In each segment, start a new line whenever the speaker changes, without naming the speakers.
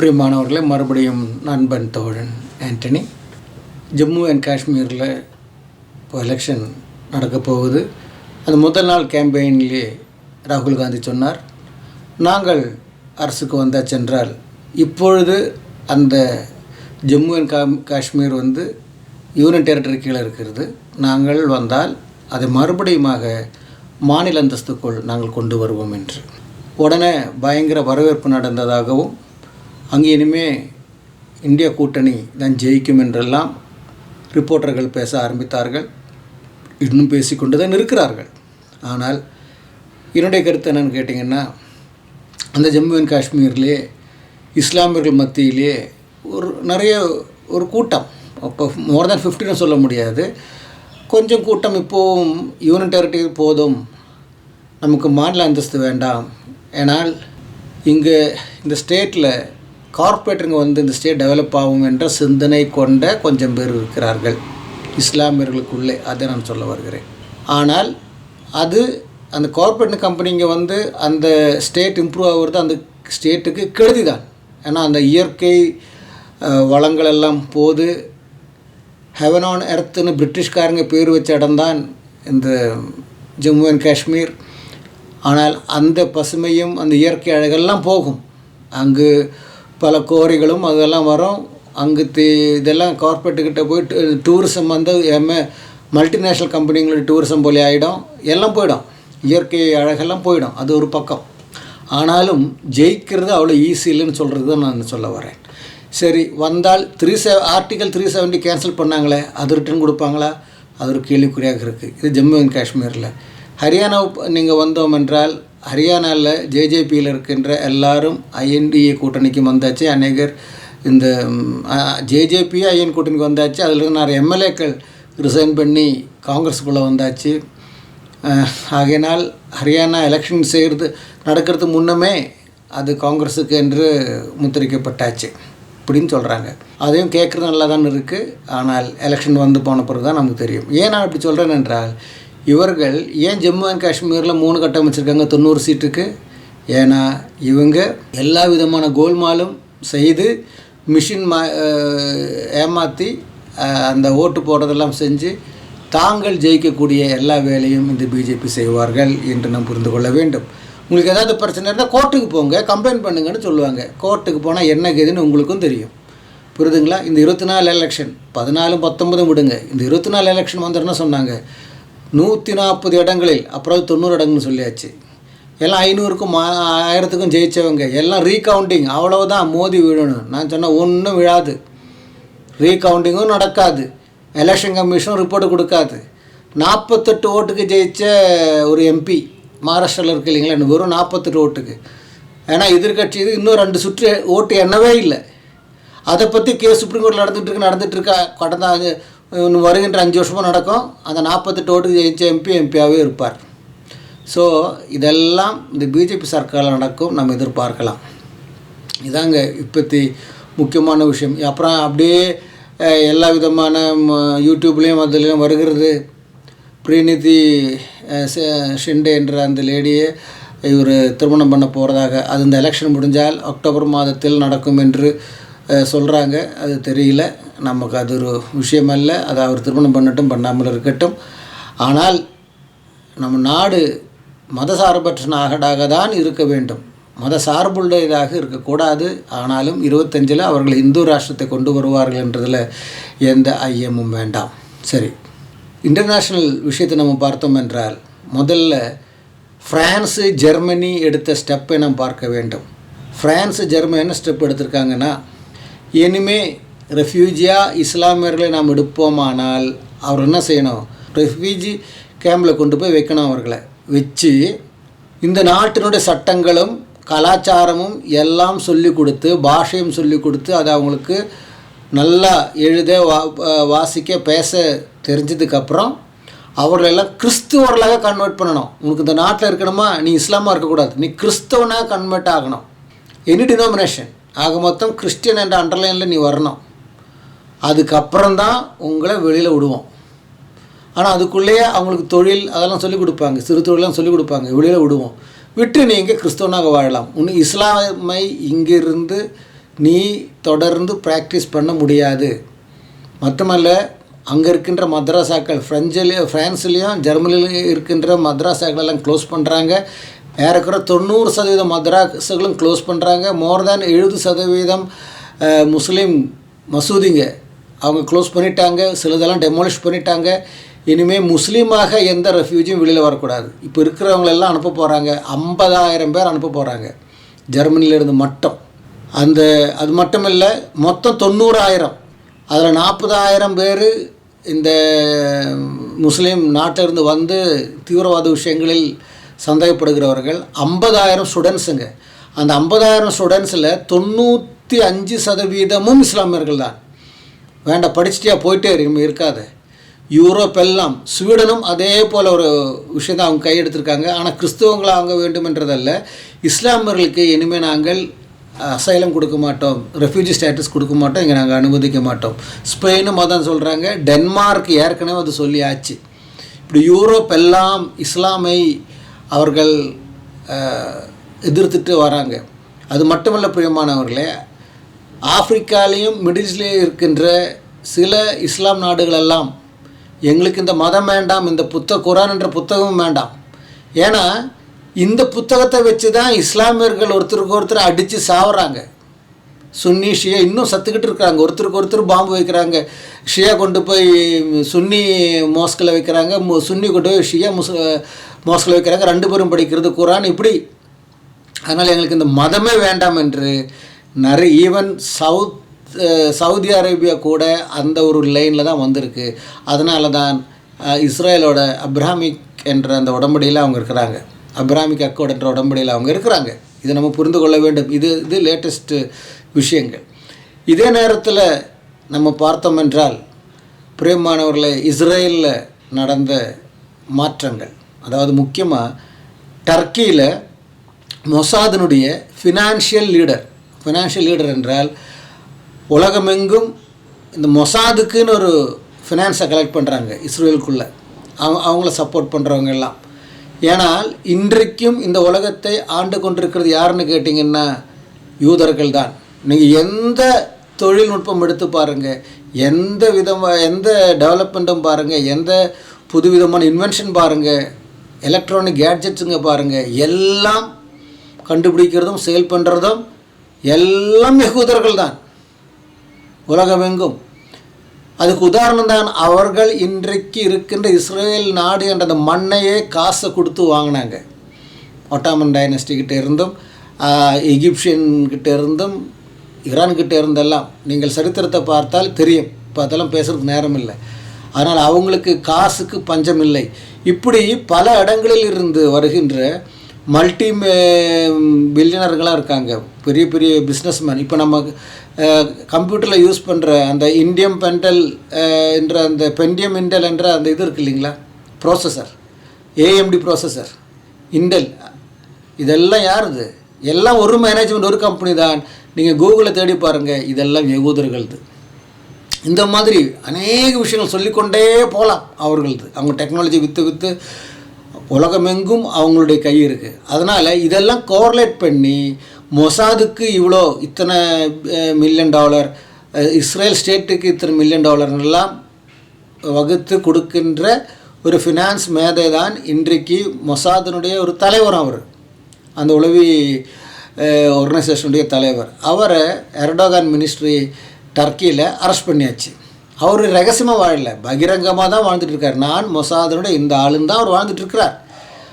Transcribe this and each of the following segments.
பிரியமானவர்களே மறுபடியும் நண்பன் தோழன் ஆண்டனி. ஜம்மு அண்ட் காஷ்மீரில் இப்போ எலெக்ஷன் நடக்க போகுது. அந்த முதல் நாள் கேம்பெயின்லேயே ராகுல் காந்தி சொன்னார். நாங்கள் அரசுக்கு வந்தாச்சென்றால் இப்பொழுது அந்த ஜம்மு அண்ட் கா காஷ்மீர் வந்து யூனியன் டெரிட்டரி கீழே இருக்கிறது. நாங்கள் வந்தால் அதை மறுபடியுமாக மாநில அந்தஸ்துக்குள் நாங்கள் கொண்டு வருவோம் என்று. உடனே பயங்கர வரவேற்பு நடந்ததாகவும் அங்கே இனிமே இந்திய கூட்டணி தான் ஜெயிக்கும் என்றெல்லாம் ரிப்போர்ட்டர்கள் பேச ஆரம்பித்தார்கள். இன்னும் பேசிக்கொண்டு தான் இருக்கிறார்கள். ஆனால் என்னுடைய கருத்து என்னென்னு கேட்டிங்கன்னா அந்த ஜம்மு அண்ட் காஷ்மீர்லேயே இஸ்லாமியர்கள் மத்தியிலே ஒரு நிறைய ஒரு கூட்டம். அப்போ மோர் தேன் ஃபிஃப்டின்னு சொல்ல முடியாது. கொஞ்சம் கூட்டம் இப்போவும் யூனிட்டெரிட்டி போதும். நமக்கு மாநில அந்தஸ்து வேண்டாம். ஏனால் இங்கே இந்த ஸ்டேட்டில் கார்ப்பரேட்டுங்க வந்து இந்த ஸ்டேட் டெவலப் ஆகும் என்ற சிந்தனை கொண்ட கொஞ்சம் பேர் இருக்கிறார்கள். இஸ்லாமியர்களுக்குள்ளே. அதை நான் சொல்ல வருகிறேன். ஆனால் அது அந்த கார்ப்பரேட் கம்பெனிங்க வந்து அந்த ஸ்டேட் இம்ப்ரூவ் ஆகுறது அந்த ஸ்டேட்டுக்கு கெடுதி தான் ஏன்னா அந்த இயற்கை வளங்கள் எல்லாம் போது ஹெவன் ஆன் எர்த்துன்னு பிரிட்டிஷ்காரங்க பேர் வச்ச இடம்தான் இந்த ஜம்மு அண்ட் காஷ்மீர். ஆனால் அந்த பசுமையும் அந்த இயற்கை அழகெல்லாம் போகும். அங்கு பல கோரிகளும் அதெல்லாம் வரும். அங்கு இதெல்லாம் கார்பரேட்டுக்கிட்ட போய் டூரிசம் வந்து எம்ம மல்டிநேஷ்னல் கம்பெனிங்களோட டூரிசம் போல ஆகிடும் எல்லாம் போயிடும். இயற்கை அழகெல்லாம் போயிடும். அது ஒரு பக்கம். ஆனாலும் ஜெயிக்கிறது அவ்வளோ ஈஸி இல்லைன்னு சொல்கிறது தான் நான் சொல்ல வரேன். சரி வந்தால் த்ரீ செ ஆர்டிகல் த்ரீ செவன்ட்டி கேன்சல் பண்ணாங்களே அது ரிட்டர்ன் கொடுப்பாங்களா? அது ஒரு கேள்விக்குறியாக இருக்குது இது ஜம்மு அண்ட் காஷ்மீரில். ஹரியானா நீங்கள் வந்தோம் என்றால் ஹரியானாவில் ஜேஜேபியில் இருக்கின்ற எல்லாரும் ஐஎன்டிஏ கூட்டணிக்கு வந்தாச்சு. அநேகர் இந்த ஜேஜேபி ஐஎன் கூட்டணிக்கு வந்தாச்சு. அதில் இருந்து நிறைய எம்எல்ஏக்கள் ரிசைன் பண்ணி காங்கிரஸுக்குள்ளே வந்தாச்சு. ஆகையினால் ஹரியானா எலெக்ஷன் செய்கிறது நடக்கிறதுக்கு முன்னமே அது காங்கிரஸுக்கு என்று முத்திரிக்கப்பட்டாச்சு. அப்படின்னு சொல்கிறாங்க அதையும் கேட்குறது நல்லா தான் இருக்குது ஆனால் எலெக்ஷன் வந்து போன பிறகு தான் நமக்கு தெரியும். ஏன் நான் இப்படி சொல்கிறேன் என்றால் இவர்கள் ஏன் ஜம்மு அண்ட் காஷ்மீரில் மூணு கட்டம் வச்சுருக்காங்க தொண்ணூறு சீட்டுக்கு. ஏன்னா இவங்க எல்லா விதமான கோல்மாலும் செய்து மிஷின் மா ஏமாற்றி அந்த ஓட்டு போடுறதெல்லாம் செஞ்சு தாங்கள் ஜெயிக்கக்கூடிய எல்லா வேலையும் இந்த பிஜேபி செய்வார்கள் என்று நாம் புரிந்து கொள்ள வேண்டும். உங்களுக்கு ஏதாவது பிரச்சனை இருந்தால் கோர்ட்டுக்கு போங்க கம்ப்ளைண்ட் பண்ணுங்கன்னு சொல்லுவாங்க. கோர்ட்டுக்கு போனால் என்ன கேதுன்னு உங்களுக்கும் தெரியும். புரியுதுங்களா இந்த இருபத்தி நாலு எலெக்ஷன் பதினாலும் பத்தொன்பதும் விடுங்க. இந்த இருபத்தி நாலு எலெக்ஷன் வந்துடுன்னு சொன்னாங்க. நூற்றி நாற்பது இடங்களில் அப்புறம் தொண்ணூறு இடங்கள்னு சொல்லியாச்சு. எல்லாம் ஐநூறுக்கும் மா ஆயிரத்துக்கும் ஜெயித்தவங்க எல்லாம் ரீகவுண்டிங் அவ்வளவுதான் மோதி விழணும். நான் சொன்னேன் ஒன்றும் விழாது. ரீகவுண்டிங்கும் நடக்காது. எலெக்ஷன் கமிஷனும் ரிப்போர்ட் கொடுக்காது. நாற்பத்தெட்டு ஓட்டுக்கு ஜெயித்த ஒரு எம்பி மகாராஷ்டிராவில் இருக்கு இல்லைங்களா வெறும் நாற்பத்தெட்டு ஓட்டுக்கு. ஏன்னா எதிர்கட்சி இது இன்னும் ரெண்டு சுற்று ஓட்டு எண்ணவே இல்லை. அதை பற்றி கேஸ் சுப்ரீம் கோர்ட்டில் நடந்துட்டு இருக்கு இருக்கா கடந்த இன்னும் வருகின்ற அஞ்சு வருஷமும் நடக்கும். அந்த நாற்பத்தெட்டு ஓட்டுக்கு ஜெயிச்ச எம்பி எம்பியாகவே இருப்பார். ஸோ இதெல்லாம் இந்த பிஜேபி சர்க்காரில் நடக்கும். நம்ம எதிர்பார்க்கலாம். இதாங்க இப்போத்தி முக்கியமான விஷயம். அப்புறம் அப்படியே எல்லா விதமான யூடியூப்லேயும் அதுலேயும் வருகிறது. பிரீநிதி ஷிண்டே என்ற அந்த லேடியை இவர் திருமணம் பண்ண போகிறதாக அது இந்த எலெக்ஷன் முடிஞ்சால் அக்டோபர் மாதத்தில் நடக்கும் என்று சொல்கிறாங்க அது தெரியல. நமக்கு அது ஒரு விஷயமல்ல. அதை அவர் திருமணம் பண்ணட்டும் பண்ணாமல் இருக்கட்டும். ஆனால் நம்ம நாடு மதசார்பற்ற நாகடாக தான் இருக்க வேண்டும். மத சார்புள்ளதாக இருக்கக்கூடாது. ஆனாலும் இருபத்தஞ்சில் அவர்கள் இந்து ராஷ்டிரத்தை கொண்டு வருவார்கள் என்றதில் எந்த ஐயமும் வேண்டாம். சரி. இன்டர்நேஷ்னல் விஷயத்தை நம்ம பார்த்தோம் என்றால் முதல்ல ஃப்ரான்ஸு ஜெர்மனி எடுத்த ஸ்டெப்பை நாம் பார்க்க வேண்டும். ஃப்ரான்ஸு ஜெர்மனி என்ன ஸ்டெப் எடுத்திருக்காங்கன்னா இனிமே ரெஃப்யூஜியாக இஸ்லாமியர்களை நாம் எடுப்போமானால் அவர் என்ன செய்யணும்? ரெஃப்யூஜி கேம்பில் கொண்டு போய் வைக்கணும் அவர்களை. வச்சு இந்த நாட்டினுடைய சட்டங்களும் கலாச்சாரமும் எல்லாம் சொல்லி கொடுத்து பாஷையும் சொல்லி கொடுத்து அதை அவங்களுக்கு நல்லா எழுத வா வாசிக்க பேச தெரிஞ்சதுக்கப்புறம் அவர்களெல்லாம் கிறிஸ்துவர்களாக கன்வெர்ட் பண்ணணும். உனக்கு இந்த நாட்டில் இருக்கணுமா? நீ இஸ்லாமாக இருக்கக்கூடாது. நீ கிறிஸ்தவனாக கன்வெர்ட் ஆகணும். எனி டினாமினேஷன் ஆக மொத்தம் கிறிஸ்டியன் என்ற அண்டர்லைனில் நீ வரணும். அதுக்கப்புறம் தான் உங்களை வெளியில் விடுவோம். ஆனால் அதுக்குள்ளேயே அவங்களுக்கு தொழில் அதெல்லாம் சொல்லிக் கொடுப்பாங்க. சிறு தொழிலாம் சொல்லிக் கொடுப்பாங்க. வெளியில் விடுவோம். விட்டு நீங்கள் கிறிஸ்தவனாக வாழலாம். உன் இஸ்லாமை இங்கிருந்து நீ தொடர்ந்து ப்ராக்டிஸ் பண்ண முடியாது. மட்டுமல்ல அங்கே இருக்கின்ற மദ്രാസാக்கள் ஃப்ரெஞ்சிலையும் ஃப்ரான்ஸ்லேயும் ஜெர்மனிலையும் இருக்கின்ற மദ്രാസാக்களெல்லாம் க்ளோஸ் பண்ணுறாங்க ஏறக்குற தொண்ணூறு சதவீதம் மദ്രാസുകളും க்ளோஸ் பண்ணுறாங்க மோர் தேன் எழுபது சதவீதம் முஸ்லீம் மசூதிங்க அவங்க க்ளோஸ் பண்ணிட்டாங்க சிலதெல்லாம் டெமாலிஷ் பண்ணிட்டாங்க. இனிமேல் முஸ்லீமாக எந்த ரெஃப்யூஜியும் வெளியில் வரக்கூடாது. இப்போ இருக்கிறவங்களெல்லாம் அனுப்ப போகிறாங்க ஐம்பதாயிரம் பேர் அனுப்ப போகிறாங்க ஜெர்மனியிலேருந்து மட்டும். அந்த அது மட்டும் இல்லை மொத்தம் தொண்ணூறாயிரம். அதில் நாற்பதாயிரம் பேர் இந்த முஸ்லீம் நாட்டிலிருந்து வந்து தீவிரவாத விஷயங்களில் சந்தேகப்படுகிறவர்கள். ஐம்பதாயிரம் ஸ்டூடெண்ட்ஸுங்க அந்த ஐம்பதாயிரம் ஸ்டூடெண்ட்ஸில் தொண்ணூற்றி அஞ்சு சதவீதமும் இஸ்லாமியர்கள் தான் வேண்டாம் படிச்சுட்டியா? போயிட்டே இருக்கு இருக்காது. யூரோப் எல்லாம் ஸ்வீடனும் அதே போல் ஒரு விஷயத்தை அவங்க கையெடுத்திருக்காங்க. ஆனால் கிறிஸ்தவங்களை வாங்க வேண்டுமென்றதல்ல. இஸ்லாமியர்களுக்கு இனிமேல் நாங்கள் அசைலம் கொடுக்க மாட்டோம். ரெஃப்யூஜி ஸ்டேட்டஸ் கொடுக்க மாட்டோம். இங்கே நாங்கள் அனுமதிக்க மாட்டோம். ஸ்பெயினும் அதான் சொல்கிறாங்க டென்மார்க் ஏற்கனவே அது சொல்லியாச்சு. இப்படி யூரோப் எல்லாம் இஸ்லாமை அவர்கள் எதிர்த்துட்டு வராங்க. அது மட்டுமல்ல பிரியமானவர்களே ஆப்பிரிக்காலேயும் மிடில்ஸ்லேயும் இருக்கின்ற சில இஸ்லாம் நாடுகளெல்லாம் எங்களுக்கு இந்த மதம் வேண்டாம் இந்த புத்த குரான் என்ற புத்தகமும் வேண்டாம். ஏன்னா இந்த புத்தகத்தை வச்சு தான் இஸ்லாமியர்கள் ஒருத்தருக்கு ஒருத்தர் அடித்து சாவுறாங்க. சுன்னி ஷியா இன்னும் சத்துக்கிட்டு இருக்கிறாங்க. ஒருத்தருக்கு ஒருத்தர் பாம்பு வைக்கிறாங்க. ஷியா கொண்டு போய் சுன்னி மோஸ்கில் வைக்கிறாங்க. சுன்னி கொண்டு போய் ஷியா முஸ் மோஸ்கில் வைக்கிறாங்க. ரெண்டு பேரும் படிக்கிறது குரான் இப்படி. அதனால் எங்களுக்கு இந்த மதமே வேண்டாம் என்று நிறைய ஈவன் சவுத் சவுதி அரேபியா கூட அந்த ஒரு லைனில் தான் வந்திருக்கு. அதனால தான் இஸ்ரேலோட அப்ராமிக் என்ற அந்த உடம்படியில் அவங்க இருக்கிறாங்க. அப்ராமிக் அக்கோட் என்ற உடம்படியில் அவங்க இருக்கிறாங்க. இதை நம்ம புரிந்து கொள்ள வேண்டும். இது இது லேட்டஸ்ட்டு விஷயங்கள். இதே நேரத்தில் நம்ம பார்த்தோம் என்றால் பிரியமானவர்களே இஸ்ரேலில் நடந்த மாற்றங்கள். அதாவது முக்கியமாக டர்க்கியில் மொசாதினுடைய ஃபினான்ஷியல் லீடர் ஃபினான்ஷியல் லீடர் என்றால் உலகமெங்கும் இந்த மொசாதுக்குன்னு ஒரு ஃபினான்ஸை கலெக்ட் பண்ணுறாங்க இஸ்ரேலுக்குள்ளே. அவங்க அவங்கள சப்போர்ட் பண்ணுறவங்க எல்லாம். ஏனால் இன்றைக்கும் இந்த உலகத்தை ஆண்டு கொண்டிருக்கிறது யாருன்னு கேட்டிங்கன்னா யூதர்கள் தான் நீங்கள் எந்த தொழில்நுட்பம் எடுத்து பாருங்கள் எந்த விதமாக எந்த டெவலப்மெண்ட்டும் பாருங்கள் எந்த புதுவிதமான இன்வென்ஷன் பாருங்கள் எலக்ட்ரானிக் கேட்ஜெட்ஸுங்க பாருங்கள் எல்லாம் கண்டுபிடிக்கிறதும் சேல் பண்ணுறதும் எல்லாம் யகூதர்கள் தான். உலகமெங்கும். அதுக்கு உதாரணம் தான் அவர்கள் இன்றைக்கு இருக்கின்ற இஸ்ரேல் நாடு என்ற அந்த மண்ணையே காசை கொடுத்து வாங்கினாங்க. ஒட்டாமன் டைனஸ்டிக்கிட்ட இருந்தும் எகிப்சியன்கிட்ட இருந்தும் ஈரான்கிட்ட இருந்தெல்லாம். நீங்கள் சரித்திரத்தை பார்த்தால் தெரியும். இப்போ அதெல்லாம் பேசுகிறதுக்கு நேரம் இல்லை. அதனால் அவங்களுக்கு காசுக்கு பஞ்சம் இல்லை. இப்படி பல இடங்களில் இருந்து வருகின்ற மல்டி பில்லியனர்களாக eh, இருக்காங்க. பெரிய பெரிய பிஸ்னஸ்மேன் இப்போ நம்ம கம்ப்யூட்டரில் யூஸ் பண்ணுற அந்த இண்டியம் பென்டல் என்ற அந்த பெண்டியம் இண்டல் என்ற அந்த இது இருக்கு இல்லைங்களா? ப்ராசஸர் ஏஎம்டி ப்ராசஸர் இண்டல் இதெல்லாம் யாருது எல்லாம் ஒரு மேனேஜ்மெண்ட் ஒரு கம்பெனி தான். நீங்கள் கூகுளில் தேடி பாருங்கள் இதெல்லாம் யகூதர்களது. இந்த மாதிரி அநேக விஷயங்கள் சொல்லிக்கொண்டே போகலாம் அவர்களது. அவங்க டெக்னாலஜி விற்று விற்று உலகமெங்கும் அவங்களுடைய கை இருக்குது அதனால் இதெல்லாம் கோர்லேட் பண்ணி மொசாதுக்கு இவ்வளோ இத்தனை மில்லியன் டாலர் இஸ்ரேல் ஸ்டேட்டுக்கு இத்தனை மில்லியன் டாலர்லாம் வகுத்து கொடுக்கின்ற ஒரு ஃபினான்ஸ் மேதை தான் இன்றைக்கு மொசாதினுடைய ஒரு தலைவர் அவர். அந்த உளவி ஆர்கனைசேஷனுடைய தலைவர். அவரை எர்டோகான் மினிஸ்ட்ரி டர்க்கியில் அரெஸ்ட் பண்ணியாச்சு. அவர் ரகசியமாக வாழல பகிரங்கமாக தான் வாழ்ந்துட்டு இருக்கார். நான் மொசாதனுடைய இந்த ஆளுன்னு தான் அவர் வாழ்ந்துட்டு இருக்கிறார்.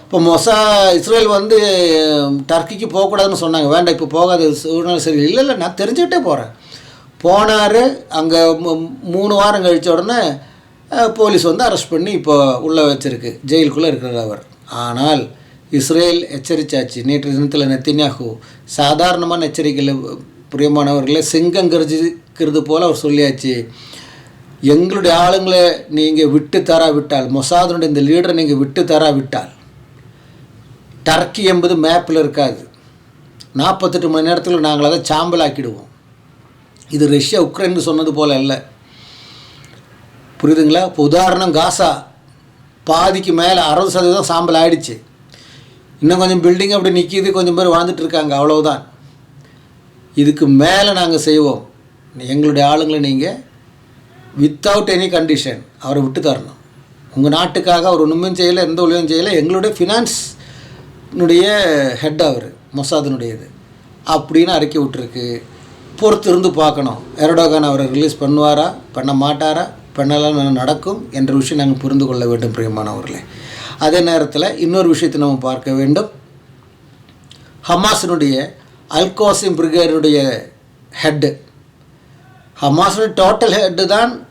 இப்போ மொசா இஸ்ரேல் வந்து டர்க்கிக்கு போகக்கூடாதுன்னு சொன்னாங்க. வேண்டாம் இப்போ போகாத சூழ்நிலை சரி. இல்லை இல்லை நான் தெரிஞ்சுக்கிட்டே போகிறேன் போனார் அங்கே மூணு வாரம் கழித்த உடனே போலீஸ் வந்து அரெஸ்ட் பண்ணி இப்போ உள்ளே வச்சிருக்கு. ஜெயிலுக்குள்ளே இருக்கிறார் அவர். ஆனால் இஸ்ரேல் எச்சரிச்சாச்சு. நேற்று தினத்தில் நெத்தின்யாகு சாதாரணமான எச்சரிக்கையில் பிரியமானவர்களை சிங்கம் கருஜிக்கிறது போல் அவர் சொல்லியாச்சு. எங்களுடைய ஆளுங்களை நீங்கள் விட்டு தராவிட்டால் மொசாதனுடைய இந்த லீடரை நீங்கள் விட்டு தராவிட்டால் டர்க்கி என்பது மேப்பில் இருக்காது. நாற்பத்தெட்டு மணி நேரத்தில் நாங்கள் அதை சாம்பல் ஆக்கிடுவோம் இது ரஷ்யா உக்ரைன் சொன்னது போல் இல்லை புரியுதுங்களா? இப்போ உதாரணம் காசா பாதிக்கு மேலே அறுபது சதவீதம் சாம்பல் ஆகிடுச்சு இன்னும் கொஞ்சம் பில்டிங் அப்படி நிற்கிது கொஞ்சம் பேர் வாழ்ந்துட்டுருக்காங்க அவ்வளோதான் இதுக்கு மேலே நாங்கள் செய்வோம். எங்களுடைய ஆளுங்களை நீங்கள் வித்தவுட் எனி கண்டிஷன் அவரை விட்டு தரணும் உங்கள் நாட்டுக்காக அவர் ஒன்றுமே செய்யலை எந்த உதவியும் செய்யலை எங்களுடைய ஃபினான்ஸ்னுடைய ஹெட் அவர் மொசாதினுடையது. அப்படின்னு அறிக்கை விட்டுருக்கு. பொறுத்து இருந்து பார்க்கணும். எரடோகான் அவரை ரிலீஸ் பண்ணுவாரா பண்ண மாட்டாரா பண்ணலாம் நடக்கும் என்ற விஷயம் நாங்கள் புரிந்து கொள்ள வேண்டும் பிரியமானவர்களே. அதே நேரத்தில் இன்னொரு விஷயத்தை நம்ம பார்க்க வேண்டும். ஹமாஸினுடைய அல்கோசிம் பிரிகேடினுடைய ஹெட்டு ஹமாஸோட டோட்டல் ஹெட்டு தான்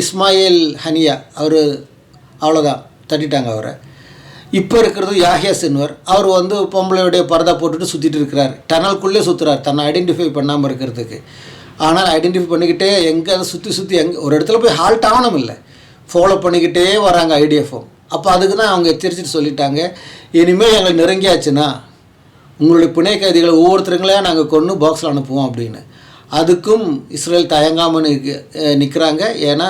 இஸ்மாயில் ஹனியா அவர் அவ்வளோதான் தட்டிட்டாங்க அவரை. இப்போ இருக்கிறது யாஹியா சின்வர். அவர் வந்து பொம்பளையுடைய பரதா போட்டுட்டு சுற்றிட்டு இருக்கிறார். டனல்குள்ளே சுற்றுறார் தன்னை ஐடென்டிஃபை பண்ணாமல் இருக்கிறதுக்கு. ஆனால் ஐடென்டிஃபை பண்ணிக்கிட்டே எங்கே அதை சுற்றி சுற்றி எங்கே ஒரு இடத்துல போய் ஹால்ட் ஆகணும் இல்லை. ஃபாலோ பண்ணிக்கிட்டே வராங்க ஐடிஎஃப்எம் அப்போ அதுக்கு தான் அவங்க எச்சரிச்சுட்டு சொல்லிட்டாங்க. இனிமேல் எங்களை நெருங்கியாச்சுன்னா உங்களுடைய பிணை கைதிகளை ஒவ்வொருத்தருங்களையும் நாங்கள் கொண்டு பாக்ஸில் அனுப்புவோம் அப்படின்னு. அதுக்கும் இஸ்ரேல் தயங்காமல் நிற்கிறாங்க ஏன்னா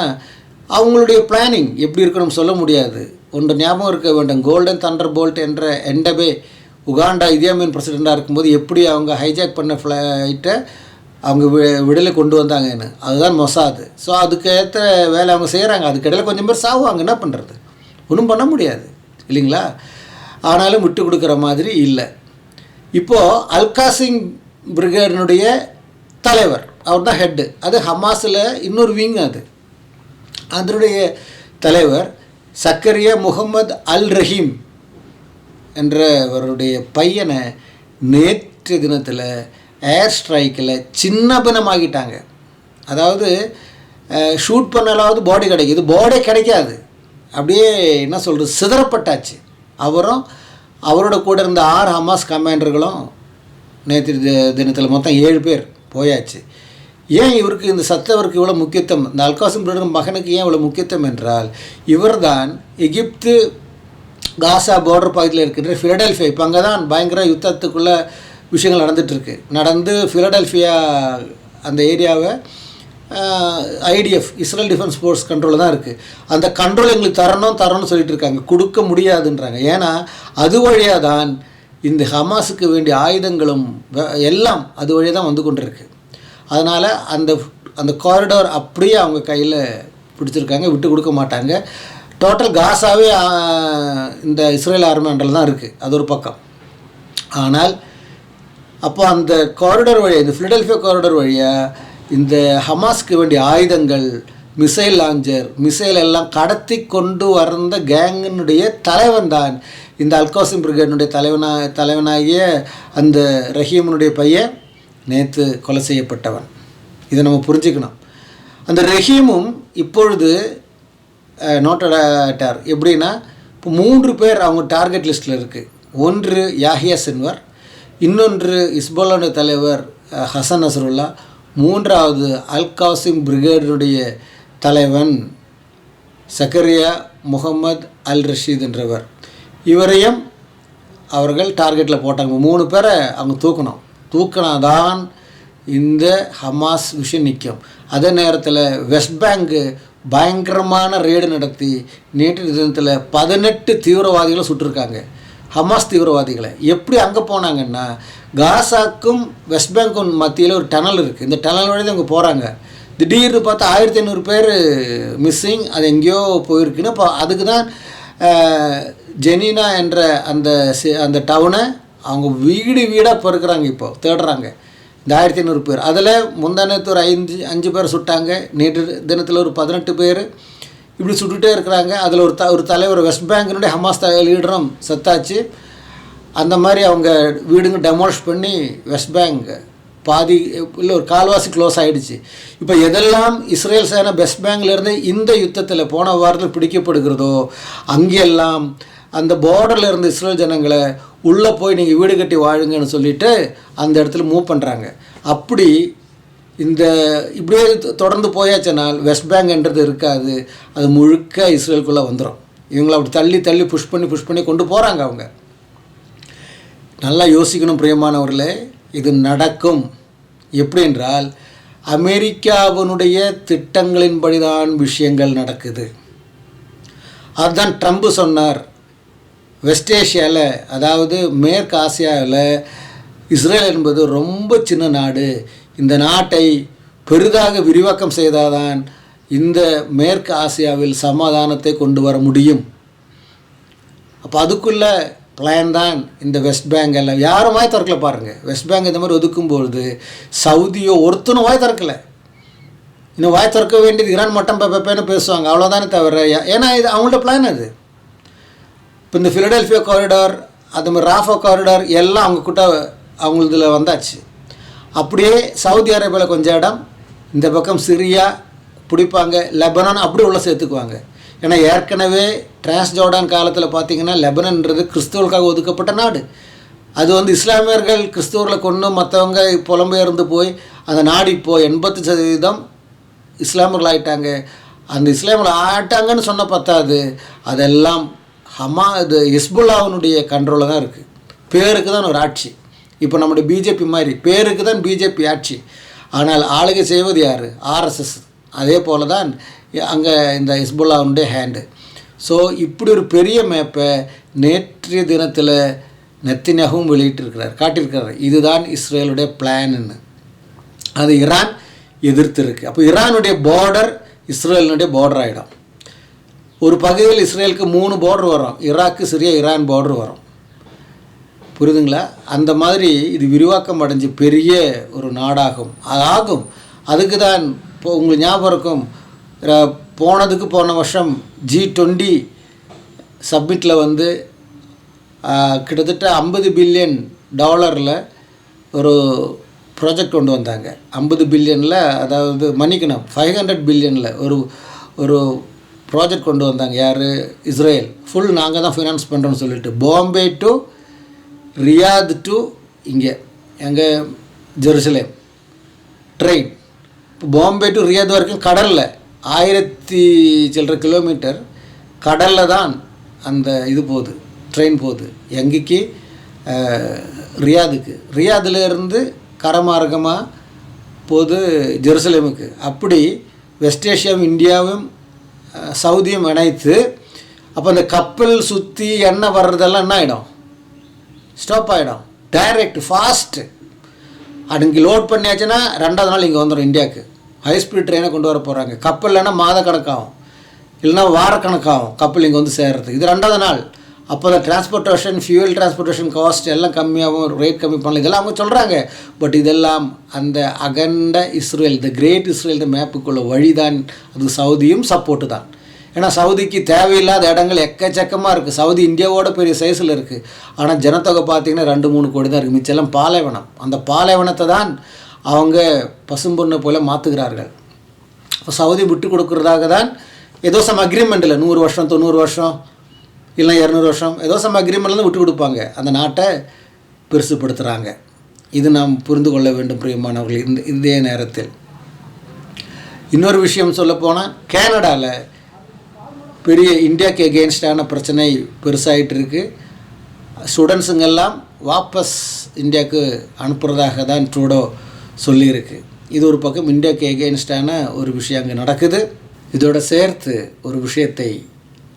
அவங்களுடைய பிளானிங் எப்படி இருக்கணும்னு சொல்ல முடியாது. ஒன்று ஞாபகம் இருக்க வேண்டும். கோல்டன் தண்டர் போல்ட் என்ற எண்டபே உகாண்டா இந்தியாமின் பிரசிடெண்ட்டாக இருக்கும்போது எப்படி அவங்க ஹைஜாக் பண்ண ஃப்ளைட்டை அவங்க வி விடலை கொண்டு வந்தாங்கன்னு. அதுதான் மொசாது. ஸோ அதுக்கேற்ற வேலை அவங்க செய்கிறாங்க அதுக்கிடையில் கொஞ்சம் பேர் சாவுவாங்க. என்ன பண்ணுறது ஒன்றும் பண்ண முடியாது. இல்லைங்களா? ஆனாலும் விட்டு கொடுக்குற மாதிரி இல்லை. இப்போது அல்காசிங் பிரிகேடினுடைய தலைவர் அவர் தான் ஹெட்டு அது ஹமாஸில் இன்னொரு விங் அது. அதனுடைய தலைவர் சக்கரியா முகமது அல் ரஹீம் என்றவருடைய பையனை நேற்று தினத்தில் ஏர் ஸ்ட்ரைக்கில் சின்ன பின்னமாகிட்டாங்க அதாவது ஷூட் பண்ணலாவது பாடி கிடைக்கும் இது கிடைக்காது. அப்படியே என்ன சொல்கிறது சிதறப்பட்டாச்சு. அவரும் அவரோட கூட இருந்த ஆறு ஹமாஸ் கமாண்டர்களும் நேற்று தினத்தில் மொத்தம் ஏழு பேர். போயாச்சு. ஏன் இவருக்கு இந்த சத்தவருக்கு இவ்வளோ முக்கியத்துவம்? இந்த அல்காசிம் பிரதர் மகனுக்கு ஏன் இவ்வளோ முக்கியத்துவம் என்றால் இவர்தான் எகிப்து காசா பார்டர் பகுதியில் இருக்கின்ற ஃபிலடெல்ஃபியா இப்போ அங்கே தான் பயங்கர யுத்தத்துக்குள்ள விஷயங்கள் நடந்துகிட்ருக்கு நடந்து ஃபிலடெல்ஃபியா அந்த ஏரியாவை ஐடிஎஃப் இஸ்ரேல் டிஃபென்ஸ் ஃபோர்ஸ் கண்ட்ரோலில் தான் இருக்குது அந்த கண்ட்ரோல் எங்களுக்கு தரணும் தரணும்னு சொல்லிட்டு இருக்காங்க. கொடுக்க முடியாதுன்றாங்க. ஏன்னா அது வழியாக தான் இந்த ஹமாஸுக்கு வேண்டிய ஆயுதங்களும் எல்லாம் அது வழியாக தான் வந்து கொண்டிருக்கு. அதனால் அந்த அந்த காரிடார் அப்படியே அவங்க கையில் பிடிச்சிருக்காங்க விட்டு கொடுக்க மாட்டாங்க. டோட்டல் காசாவே இந்த இஸ்ரேல் ஆர்மி தான் இருக்குது அது ஒரு பக்கம். ஆனால் அப்போ அந்த காரிடோர் வழியாக இந்த ஃபிலடெல்ஃபியா காரிடோர் வழியாக இந்த ஹமாஸ்க்கு வேண்டிய ஆயுதங்கள் மிசைல் லாஞ்சர் மிசைல் எல்லாம் கடத்தி கொண்டு வந்த கேங்கினுடைய தலைவன் தான் இந்த அல்காசிம் பிரிகேடினுடைய தலைவனா தலைவனாகிய அந்த ரஹீமனுடைய பையன் நேற்று கொலை செய்யப்பட்டவன். இதை நம்ம புரிஞ்சுக்கணும். அந்த ரஹீமும் இப்பொழுது நோட்டடாட்டார் எப்படின்னா இப்போ மூன்று பேர் அவங்க டார்கெட் லிஸ்ட்டில் இருக்குது ஒன்று யாஹியா சின்வர் இன்னொன்று இஸ்போலனுடைய தலைவர் ஹசன் நசருல்லா மூன்றாவது அல்காசிம் பிரிகேடினுடைய தலைவன் சக்கரியா முகமது அல் ரஷீத் என்றவர். இவரையும் அவர்கள் டார்கெட்டில் போட்டாங்க. மூணு பேரை அவங்க தூக்கணும். தூக்கினாதான் இந்த ஹமாஸ் விஷயம் நிற்கும். அதே நேரத்தில் வெஸ்ட் பேங்க்கு பயங்கரமான ரெய்டு நடத்தி நேற்று தினத்தில் பதினெட்டு தீவிரவாதிகளை சுட்டிருக்காங்க. ஹமாஸ் தீவிரவாதிகளை. எப்படி அங்கே போனாங்கன்னா காசாக்கும் வெஸ்ட் பேங்க்கும் மத்தியில் ஒரு டனல் இருக்குது இந்த டனல் வழி தான் இங்கே போகிறாங்க திடீர்னு பார்த்தா ஆயிரத்தி ஐநூறு பேர் மிஸ்ஸிங் அது எங்கேயோ போயிருக்குன்னு. இப்போ அதுக்கு தான் ஜெனினா என்ற அந்த அந்த டவுனை அவங்க வீடு வீடாக பொறுக்கிறாங்க இப்போ தேடுறாங்க. இந்த ஆயிரத்தி ஐநூறு பேர். அதில் முந்தானத்து ஒரு ஐந்து அஞ்சு பேர் சுட்டாங்க. நேற்று தினத்தில் ஒரு பதினெட்டு பேர் இப்படி சுட்டுட்டே இருக்கிறாங்க. அதில் ஒரு த ஒரு தலைவர் வெஸ்ட் பேங்கினுடைய ஹமாஸ் த லீடரும் செத்தாச்சு. அந்த மாதிரி அவங்க வீடுங்க டெமாலிஷ் பண்ணி வெஸ்ட் பேங்க் பாதி இல்லை ஒரு கால்வாசி க்ளோஸ் ஆகிடுச்சு இப்போ எதெல்லாம் இஸ்ரேல் சேனா வெஸ்ட் பேங்க்லேருந்து இந்த யுத்தத்தில் போன வாரத்தில் பிடிக்கப்படுகிறதோ அங்கெல்லாம் அந்த borderல இருந்த இஸ்ரேல் ஜனங்களை உள்ளே போய் நீங்கள் வீடு கட்டி வாழுங்கன்னு சொல்லிட்டு அந்த இடத்துல மூவ் பண்ணுறாங்க அப்படி இந்த இப்படியே தொடர்ந்து போயாச்சுனால் வெஸ்ட் பேங்க்ன்றது இருக்காது. அது முழுக்க இஸ்ரேலுக்குள்ளே வந்துடும் இவங்களை அப்படி தள்ளி தள்ளி புஷ் பண்ணி புஷ் பண்ணி கொண்டு போகிறாங்க அவங்க. நல்லா யோசிக்கணும் பிரியமானவர்களே இது நடக்கும். எப்படி என்றால் அமெரிக்காவினுடைய திட்டங்களின்படிதான் விஷயங்கள் நடக்குது. அதுதான் ட்ரம்ப் சொன்னார். வெஸ்ட் ஏஷியாவில் அதாவது மேற்கு ஆசியாவில் இஸ்ரேல் என்பது ரொம்ப சின்ன நாடு. இந்த நாட்டை பெரிதாக விரிவாக்கம் செய்தாதான் இந்த மேற்கு ஆசியாவில் சமாதானத்தை கொண்டு வர முடியும். அப்போ அதுக்குள்ள பிளான் தான் இந்த வெஸ்ட் பேங்க் எல்லாம். யாரும் வாய் திறக்கல பாருங்கள் வெஸ்ட் பேங்க் இந்த மாதிரி ஒதுக்கும்பொழுது சவுதியோ ஒருத்தனும் வாய் திறக்கலை. இன்னும் வாய் திறக்க வேண்டியது இரான் மட்டும் பெப்பேன்னு பேசுவாங்க. அவ்வளோதானே தவிர ஏன்னா இது அவங்கள்ட்ட பிளான் அது. இப்போ இந்த ஃபிலடெல்ஃபியா காரிடார் அது மாதிரி ராஃபா காரிடார் எல்லாம் அவங்க கிட்ட அவங்களதுல வந்தாச்சு. அப்படியே சவுதி அரேபியாவில் கொஞ்சம் இடம் இந்த பக்கம் சிரியா பிடிப்பாங்க. லெபனான் அப்படி உள்ள சேர்த்துக்குவாங்க. ஏன்னா ஏற்கனவே டிரான்ஸ் ஜோர்டான் காலத்தில் பார்த்தீங்கன்னா லெபனன்றது கிறிஸ்துவர்களுக்காக ஒதுக்கப்பட்ட நாடு. அது வந்து இஸ்லாமியர்கள் கிறிஸ்துவர்களை கொண்டு மற்றவங்க புலம்பெயர்ந்து போய் அந்த நாடு இப்போ எண்பத்து சதவீதம் இஸ்லாமியர்கள் ஆயிட்டாங்க அந்த இஸ்லாமியர்கள் ஆட்டாங்கன்னு சொன்ன பத்தாது. அதெல்லாம் ஹமா இது ஹிஸ்புல்லாவினுடைய கண்ட்ரோலில் தான் இருக்குது பேருக்கு தான் ஒரு ஆட்சி. இப்போ நம்முடைய பிஜேபி மாதிரி பேருக்கு தான் பிஜேபி ஆட்சி. ஆனால் ஆளுகை செய்வது யார்? ஆர்எஸ்எஸ் அதே போல தான் அங்கே இந்த ஹிஸ்புல்லாவுடைய ஹேண்டு ஸோ இப்படி ஒரு பெரிய மேப்பை நேற்றைய தினத்தில் நெத்தினகவும் வெளியிட்டிருக்கிறார். காட்டியிருக்கிறார். இதுதான் இஸ்ரேலுடைய பிளான்னு அது ஈரான் எதிர்த்து இருக்குது அப்போ ஈரானுடைய பார்டர் இஸ்ரேலினுடைய பார்டர் ஆகிடும் ஒரு பகுதியில் இஸ்ரேலுக்கு மூணு பார்டர் வரும். ஈராக்கு சிரியா ஈரான் பார்டர் வரும். புரியுதுங்களா? அந்த மாதிரி இது விரிவாக்கம் அடைஞ்சு பெரிய ஒரு நாடாகும். அது ஆகும். அதுக்கு தான் இப்போ உங்களுக்கு ஞாபகம் இருக்கும். போனதுக்கு போன வருஷம் ஜி டுவெண்ட்டி சப்மிட்டில் வந்து கிட்டத்தட்ட ஐம்பது பில்லியன் டாலரில் ஒரு ப்ராஜெக்ட் கொண்டு வந்தாங்க. ஐம்பது பில்லியனில் அதாவது மன்னிக்கணும் ஃபைவ் ஹண்ட்ரட் பில்லியனில் ஒரு ஒரு ப்ராஜெக்ட் கொண்டு வந்தாங்க. யார்? இஸ்ரேல். ஃபுல் நாங்கள் தான் ஃபினான்ஸ் பண்ணுறோன்னு சொல்லிட்டு. பாம்பே டு ரியாத் டு இங்கே. எங்கே? ஜெருசலேம் ட்ரெயின் இப்போ பாம்பே டு ரியாத் வரைக்கும் கடலில். ஆயிரத்தி சில்லற கிலோமீட்டர் கடலில் தான் அந்த இது போகுது. ட்ரெயின் போகுது. எங்கேக்கு? ரியாதுக்கு ரியாதுலேருந்து கரமார்க்கமாக போகுது ஜெருசலேமுக்கு அப்படி வெஸ்ட் ஏஷியாவும் இந்தியாவும் சவுதியும் இணைத்து அப்போ அந்த கப்பல் சுற்றி எண்ணெய் வர்றதெல்லாம் என்ன ஆகிடும் ஸ்டாப் ஆகிடும் டைரக்ட் ஃபாஸ்ட்டு அன்றைக்கி லோட் பண்ணியாச்சுன்னா ரெண்டாவது நாள் இங்கே வந்துடும் இந்தியாவுக்கு. ஹை ஸ்பீட் ட்ரெயினை கொண்டு வர போகிறாங்க கப்பல்னா மாத கணக்காகும் இல்லைன்னா வாரக்கணக்காகும் கப்பல் இங்கே வந்து சேர்றதுக்கு. இது ரெண்டாவது நாள். அப்போ அந்த டிரான்ஸ்போர்ட்டேஷன் ஃபியூல் டிரான்ஸ்போர்ட்டேஷன் காஸ்ட் எல்லாம் கம்மியாகவும் ரேட் கம்மி பண்ணலாம் இதெல்லாம் அவங்க சொல்கிறாங்க பட் இதெல்லாம் அந்த அகண்ட Israel the great Israel the மேப்புக்குள்ள வழிதான். அது சவுதியும் சப்போர்ட்டு தான். ஏன்னா சவுதிக்கு தேவையில்லாத இடங்கள் எக்கச்சக்கமாக இருக்குது சவுதி இந்தியாவோட பெரிய சைஸில் இருக்குது ஆனால் ஜனத்தொகை பார்த்தீங்கன்னா ரெண்டு மூணு கோடி தான் இருக்குது மிச்சம் பாலைவனம். அந்த பாலைவனத்தை தான் அவங்க பசும்பொண்ணை போல மாற்றுகிறார்கள் இப்போ சவுதி விட்டு கொடுக்குறதாக தான் ஏதோ சம் அக்ரிமெண்ட் இல்லை நூறு வருஷம் தொண்ணூறு வருஷம். இல்லை இரநூறு வருஷம். ஏதோ சம் அக்ரிமெண்ட்லேருந்து விட்டு கொடுப்பாங்க. அந்த நாட்டை பெருசுப்படுத்துகிறாங்க இது நாம் புரிந்து கொள்ள வேண்டும் பிரியமானவர்கள் இந்த இதே நேரத்தில். இன்னொரு விஷயம் சொல்லப்போனால் கேனடாவில் பெரிய இந்தியாவுக்கு எகெயின்ஸ்டான பிரச்சனை பெருசாகிட்டு இருக்குது ஸ்டூடெண்ட்ஸுங்கெல்லாம் வாபஸ் இந்தியாவுக்கு அனுப்புகிறதாக தான் ட்ரூடோ சொல்லியிருக்கு. இது ஒரு பக்கம் இந்தியாவுக்கு எகெயின்ஸ்டான ஒரு விஷயம் அங்கே நடக்குது. இதோட சேர்த்து ஒரு விஷயத்தை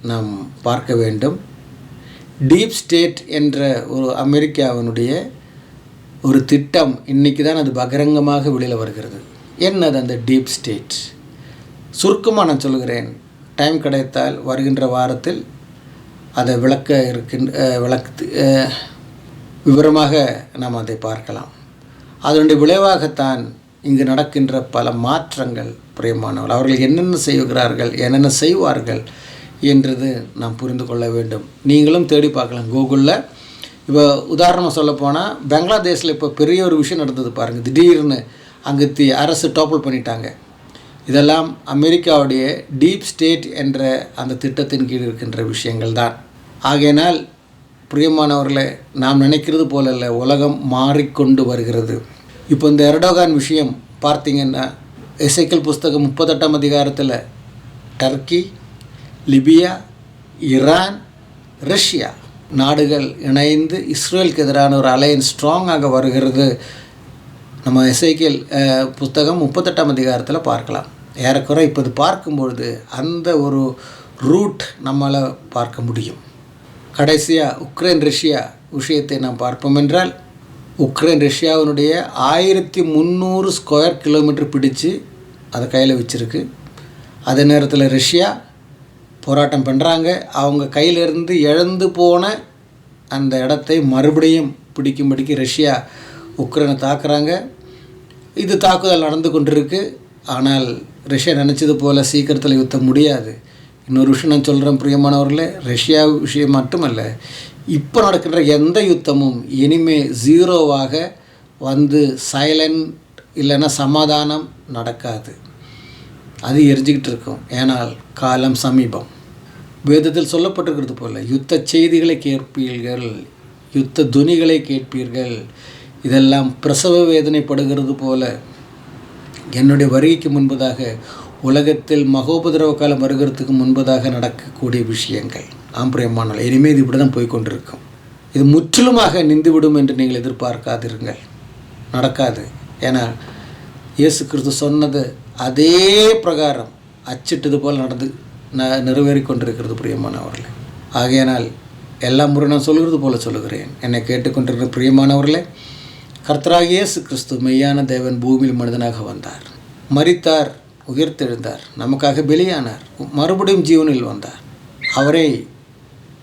நாம் பார்க்க வேண்டும். டீப் ஸ்டேட் என்ற ஒரு அமெரிக்காவினுடைய ஒரு திட்டம் இன்றைக்கி தான் அது பகிரங்கமாக வெளியில் வருகிறது. என்னது அந்த டீப் ஸ்டேட் சுருக்கமாக நான் சொல்கிறேன் டைம் கிடைத்தால் வருகின்ற வாரத்தில் அதை விளக்க இருக்கின்ற விளக்கு விவரமாக நாம் அதை பார்க்கலாம். அதனுடைய விளைவாகத்தான் இங்கு நடக்கின்ற பல மாற்றங்கள். பிரியமானவர் அவர்கள் என்னென்ன செய்கிறார்கள் என்னென்ன செய்வார்கள் என்றது நாம் புரிந்து கொள்ள வேண்டும். நீங்களும் தேடி பார்க்கலாம். கூகுளில் இப்போ உதாரணம் சொல்லப்போனால் பங்களாதேஷில் இப்போ பெரிய ஒரு விஷயம் நடந்தது பாருங்கள் திடீர்னு அங்கே தி அரசு டோப்பல் பண்ணிட்டாங்க. இதெல்லாம் அமெரிக்காவுடைய டீப் ஸ்டேட் என்ற அந்த திட்டத்தின் கீழ் இருக்கின்ற விஷயங்கள் தான். ஆகையினால் பிரியமானவர்களே நாம் நினைக்கிறது போல இல்லை. உலகம் மாறிக்கொண்டு வருகிறது. இப்போ இந்த எரடோகான் விஷயம் பார்த்தீங்கன்னா இசைக்கல் புஸ்தகம் முப்பத்தெட்டாம் அதிகாரத்தில் டர்க்கி லிபியா ஈரான் ரஷ்யா நாடுகள் இணைந்து இஸ்ரேலுக்கு எதிரான ஒரு அலையன்ஸ் ஸ்ட்ராங்காக வருகிறது. நம்ம இசைக்கியல் புத்தகம் முப்பத்தெட்டாம் அதிகாரத்தில் பார்க்கலாம். ஏறக்குறை இப்போ இது பார்க்கும்பொழுது அந்த ஒரு ரூட் நம்மளால் பார்க்க முடியும். கடைசியாக உக்ரைன் ரஷ்யா விஷயத்தை நாம் பார்ப்போம் என்றால் உக்ரைன் ரஷ்யாவினுடைய ஆயிரத்தி முந்நூறு ஸ்கொயர் கிலோமீட்டர் பிடிச்சு அதை கையில் வச்சுருக்கு. அதே நேரத்தில் ரஷ்யா போராட்டம் பண்ணுறாங்க அவங்க கையிலிருந்து இழந்து போன அந்த இடத்தை மறுபடியும் பிடிக்கும்படிக்கு ரஷ்யா உக்ரைனை தாக்குறாங்க. இது தாக்குதல் நடந்து கொண்டிருக்கு. ஆனால் ரஷ்யா நினச்சது போல் சீக்கிரத்தில் யுத்தம் முடியாது. இன்னொரு விஷயம் நான் சொல்கிறேன் பிரியமானவர்களே. ரஷ்யா விஷயம் மட்டுமல்ல இப்போ நடக்கின்ற எந்த யுத்தமும் இனிமே ஜீரோவாக வந்து சைலண்ட் இல்லைன்னா சமாதானம் நடக்காது. அது எரிஞ்சிக்கிட்டு இருக்கும். ஏனால் காலம் சமீபம். வேதத்தில் சொல்லப்பட்டிருக்கிறது போல யுத்த செய்திகளை கேட்பீர்கள் யுத்த துணிகளை கேட்பீர்கள். இதெல்லாம் பிரசவ வேதனைப்படுகிறது போல என்னுடைய வருகைக்கு முன்பதாக உலகத்தில் மகோபதிரவ காலம் வருகிறதுக்கு முன்பதாக நடக்கக்கூடிய விஷயங்கள். ஆம்பிரியமானால் இனிமேல் இது இப்படி தான் போய்கொண்டிருக்கும் இது முற்றிலுமாக நின்றுவிடும் என்று நீங்கள் எதிர்பார்க்காதிருங்கள். நடக்காது. ஏன்னா இயேசு கிறிஸ்து சொன்னது அதே பிரகாரம் அச்சிட்டது போல் நடந்து ந நிறைவேறி கொண்டிருக்கிறது பிரியமானவர்களே. ஆகையினால் எல்லா முறை நான் சொல்கிறது போல சொல்லுகிறேன். என்னை கேட்டுக்கொண்டிருக்கிற பிரியமானவர்களே கர்த்தராக இயேசு கிறிஸ்து மெய்யான தேவன் பூமியில் மனிதனாக வந்தார். மறித்தார் உயிர்த்தெழுந்தார் நமக்காக வெளியானார் மறுபடியும் ஜீவனில் வந்தார். அவரை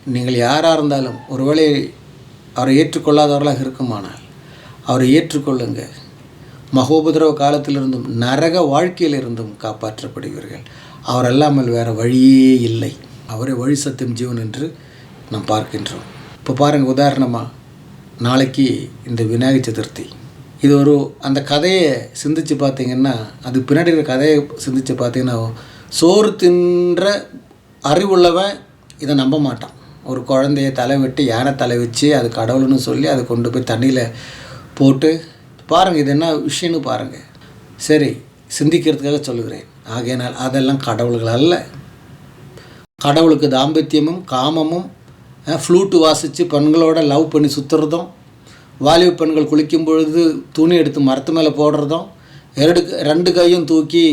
நீங்கள் யாராக இருந்தாலும் ஒருவேளை அவரை ஏற்றுக்கொள்ளாதவர்களாக இருக்குமானால் அவரை ஏற்றுக்கொள்ளுங்க மகோபதிரவ காலத்திலிருந்தும் நரக வாழ்க்கையிலிருந்தும் காப்பாற்றப்படுவீர்கள். அவர் அல்லாமல் வேறு வழியே இல்லை. அவரே வழி சத்தியம் ஜீவன் என்று நாம் பார்க்கின்றோம். இப்போ பாருங்கள் உதாரணமாக நாளைக்கு இந்த விநாயகர் சதுர்த்தி. இது ஒரு அந்த கதையை சிந்திச்சு பார்த்தீங்கன்னா அது பின்னாடி இருக்கிற கதையை சிந்தித்து பார்த்தீங்கன்னா சோறு தின்ற அறிவுள்ளவன் இதை நம்ப மாட்டான். ஒரு குழந்தைய தலை வெட்டி யானை தலை வச்சு அது கடவுள்னு சொல்லி அதை கொண்டு போய் தண்ணியில் போட்டு பாருங்கள் இது என்ன விஷயம்னு பாருங்கள் சரி சிந்திக்கிறதுக்காக சொல்லுகிறேன். ஆகையினால் அதெல்லாம் கடவுள்கள் அல்ல. கடவுளுக்கு தாம்பத்தியமும் காமமும் ஃப்ளூட்டு வாசித்து பெண்களோட லவ் பண்ணி சுற்றுறதும் வாலிப பெண்கள் குளிக்கும் பொழுது துணி எடுத்து மரத்து மேலே போடுறதும் இரண்டு ரெண்டு கையும் தூக்கி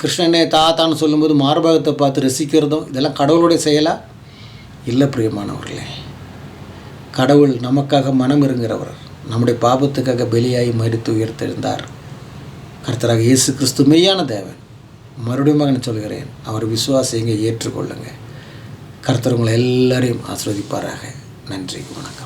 கிருஷ்ணனே தாத்தான்னு சொல்லும்போது மார்பகத்தை பார்த்து ரசிக்கிறதும் இதெல்லாம் கடவுளுடைய செயலா? இல்லை பிரியமானவர்களே. கடவுள் நமக்காக மனம் இருங்கிறவர் நம்முடைய பாபத்துக்காக பலியாகி மறித்து உயர்த்தெழுந்தார். கர்த்தராக இயேசு கிறிஸ்து மெய்யான தேவன். மறுபடியும் நான் சொல்கிறேன் அவர் விசுவாசிங்க ஏற்றுக்கொள்ளுங்க. கர்த்தர் உங்களை எல்லாரையும் ஆசிர்வதிப்பாராக. நன்றி வணக்கம்.